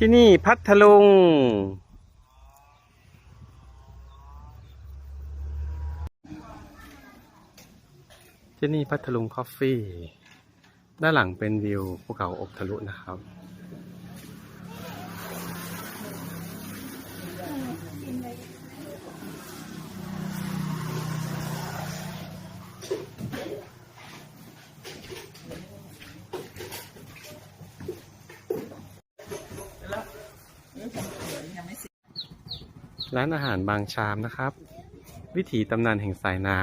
ที่นี่พัทลุง ที่นี่พัทลุงคอฟฟี่ ด้านหลังเป็นวิวภูเขาอกทะลุนะครับ ร้านอาหารบางชามนะครับ วิถีตำนานแห่งสายน้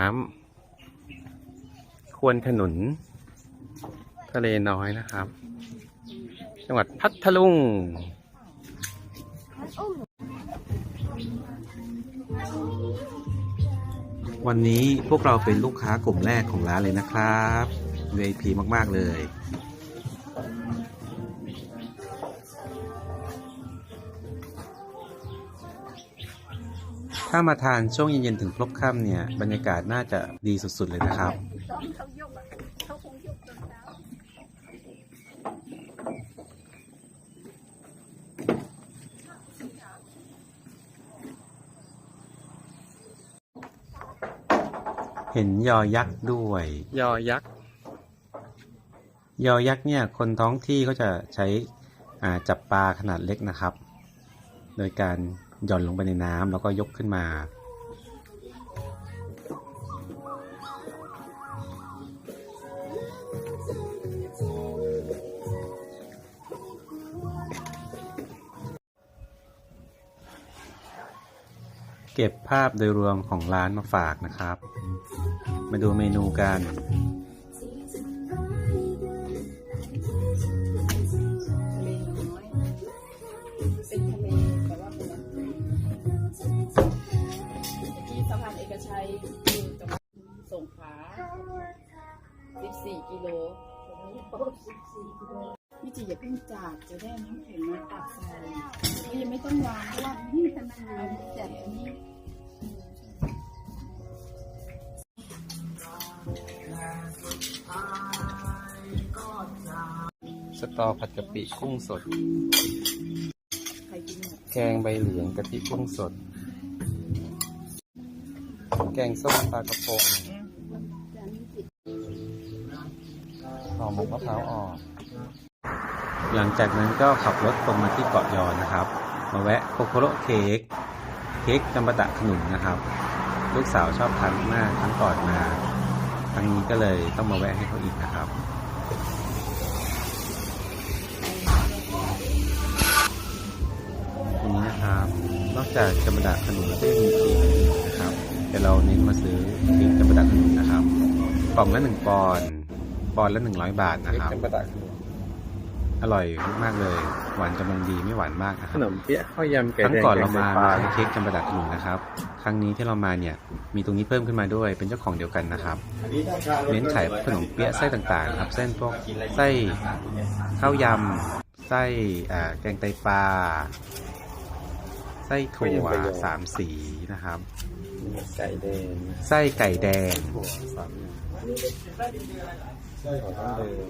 ำควนขนุน ทะเลน้อยนะครับ จังหวัดพัทลุงวันนี้พวกเราเป็นลูกค้ากลุ่มแรกของร้านเลยนะครับ VIP มาก ๆ เลย ถ้ามาทานช่วงเย็นๆถึงพลบค่ำเนี่ย บรรยากาศน่าจะดีสุดๆเลยนะครับ เห็นยอยักษ์ด้วย ยอยักษ์ ยอยักษ์เนี่ย คนท้องที่เขาจะใช้อ่าจับปลาขนาดเล็กนะครับ โดยการ หย่อนลงไปในน้ำแล้วก็ยกขึ้นมาเก็บภาพโดยรวมของร้านมาฝากนะครับ มาดูเมนูกัน ชัยอยู่จังหวัดสงขลา14กิโลพี่จีอย่าเพิ่งจัดจะได้น้ำแข็งมาตักใส่ก็ยังไม่ต้องวางเพราะว่านี่พนักงานจัดอันนี้สตอผัดกะปิกุ้งสดใครกินหมดแกงใบเหลียงกะทิกุ้งสด แกงส้มปลากระพงจานนี้จิตห่อหมกมะพร้าวอ่อนหลังจากนั้นก็ขับรถตรงมาที่เกาะยอนะครับ มาแวะโคโคโรเค้กเค้กจำปาดะขนุนนะครับ ลูกสาวชอบทานมากทั้งก่อนมาครั้งนี้ก็เลยต้องมาแวะให้เขาอีกนะครับอันนี้นะครับ นอกจากจำปาดะขนุนก็ยังมีเค้กอีกน แต่เราเน้นมาซื้อเค้กจำปาดะขนุนนะครับกล่องละหนึ่งปอนด์ปอนด์ละหนึ่งร้อยบาทนะครับ จำปาดะขนมอร่อยมากๆเลย หวานกำลังดีไม่หวานมากนะคขรับ นมเปี๊ยะข้าวยำไก่ครั้งแดงก่อนเรามาแกงไตปลมาซื้อเค้กจำปาดะขนุนนะครับ ครั้งนี้ที่เรามาเนี่ยมีตรงนี้เพิ่มขึ้นมาด้วยเป็นเจ้าของเดียวกันนะครับ เน้นขายขนมเปี๊ยะไส้ต่างๆนะครับ เส้นพวกไส้ข้าวยำไส้อ่าแกงไตปลา ไส้ถั่วสามสีนะครับ ไก่แดงไส้ไก่แดงถั่วสามอย่างไส้ของทั้งเดิม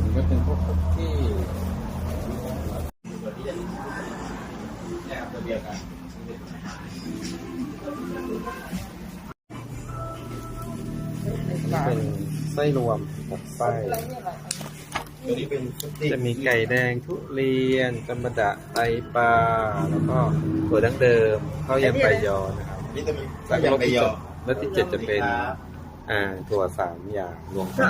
นี่ก็เป็นพวกคุกกี้นี่เป็นไส้รวมหกไส้ ตัวนี้เป็นฟุตตี้จะมีไก่แดงทุเรียนจำปาดะไตปลาแล้วก็ถั่วดั้งเดิมข้าวยำใบยอนะครับวิตามินสายยางใบยอแล้วที่เจ็ดจะเป็นอ่าถั่วสามอย่างรวมกัน